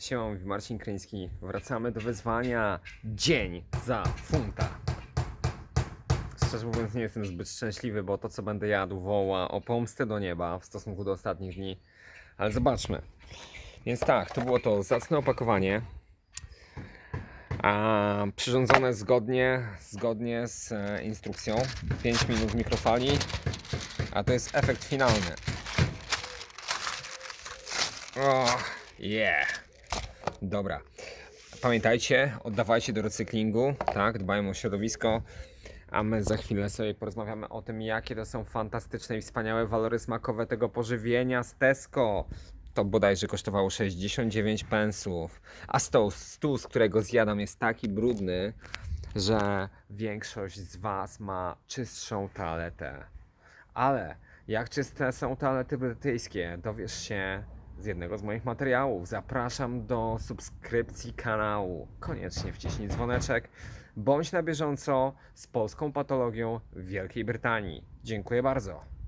Siema, mówi Marcin Kryński. Wracamy do wyzwania. Dzień za funta. Szczerze mówiąc, nie jestem zbyt szczęśliwy, bo to, co będę jadł, woła o pomstę do nieba w stosunku do ostatnich dni. Ale zobaczmy. Więc tak, to było to zacne opakowanie. A przyrządzone zgodnie, zgodnie z e, instrukcją. 5 minut w mikrofali. A to jest efekt finalny. O, yeah. Dobra. Pamiętajcie, oddawajcie do recyklingu, tak? Dbajmy o środowisko. A my za chwilę sobie porozmawiamy o tym, jakie to są fantastyczne i wspaniałe walory smakowe tego pożywienia z Tesco. To bodajże kosztowało 69 pensów. A stół, stół, z którego zjadam, jest taki brudny, że większość z Was ma czystszą toaletę. Ale jak czyste są toalety brytyjskie, dowiesz się z jednego z moich materiałów. Zapraszam do subskrypcji kanału. Koniecznie wciśnij dzwoneczek. Bądź na bieżąco z polską patologią w Wielkiej Brytanii. Dziękuję bardzo.